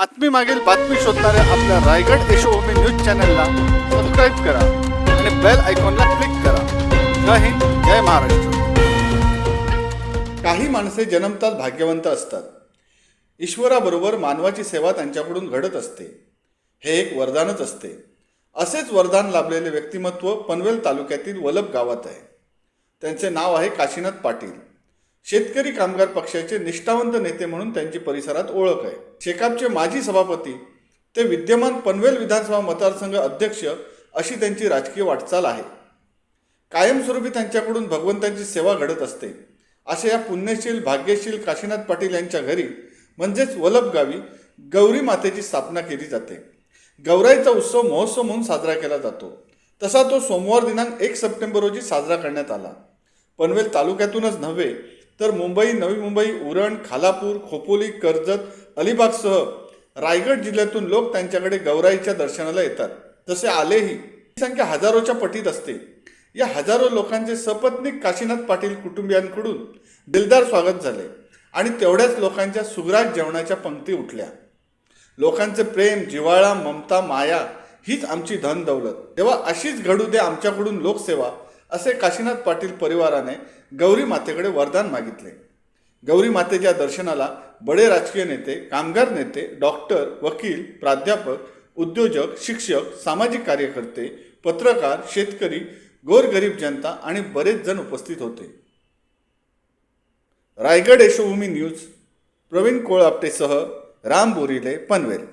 बातमी मागील बातमी शोधणाऱ्या आपल्या रायगड यशोभूमी न्यूज चॅनलला सबस्क्राईब करा आणि बेल आयकॉनला क्लिक करा. जय हिंद जय महाराष्ट्र. काही माणसे जन्मतात भाग्यवंत असतात. ईश्वराबरोबर मानवाची सेवा त्यांच्याकडून घडत असते. हे एक वरदानच असते. असेच वरदान लाभलेले व्यक्तिमत्व पनवेल तालुक्यातील वलप गावात आहे. त्यांचे नाव आहे काशीनाथ पाटील. शेतकरी कामगार पक्षाचे निष्ठावंत नेते म्हणून त्यांची परिसरात ओळख आहे. शेकापचे माजी सभापती ते विद्यमान पनवेल विधानसभा मतदारसंघ अध्यक्ष अशी त्यांची राजकीय वाटचाल आहे. कायमस्वरूपी त्यांच्याकडून भगवंतांची सेवा घडत असते. अशा या पुण्यशील भाग्यशील काशीनाथ पाटील यांच्या घरी म्हणजेच वलप गावी गौरी मातेची स्थापना केली जाते. गौराईचा उत्सव महोत्सव म्हणून साजरा केला जातो. तसा तो सोमवार दिनांक एक सप्टेंबर रोजी साजरा करण्यात आला. पनवेल तालुक्यातूनच नव्हे तर मुंबई नवी मुंबई उरण खालापूर खोपोली कर्जत अलिबागसह रायगड जिल्ह्यातून लोक त्यांच्याकडे गौराईच्या दर्शनाला येतात. तसे आलेही ही संख्या हजारोच्या पटीत असते. या हजारो लोकांचे सपत्नीक काशीनाथ पाटील कुटुंबियांकडून दिलदार स्वागत झाले आणि तेवढ्याच लोकांच्या सुग्रास जेवणाच्या पंक्ती उठल्या. लोकांचे प्रेम जिव्हाळा ममता माया हीच आमची धन दौलत. तेव्हा अशीच घडू दे आमच्याकडून लोकसेवा असे काशीनाथ पाटील परिवाराने गौरी मातेकडे वरदान मागितले. गौरी मातेच्या दर्शनाला बडे राजकीय नेते कामगार नेते डॉक्टर वकील प्राध्यापक उद्योजक शिक्षक सामाजिक कार्यकर्ते पत्रकार शेतकरी गोरगरीब जनता आणि बरेच जण उपस्थित होते. रायगड यशोभूमी न्यूज प्रवीण कोळापटेसह राम बोरिले पनवेल.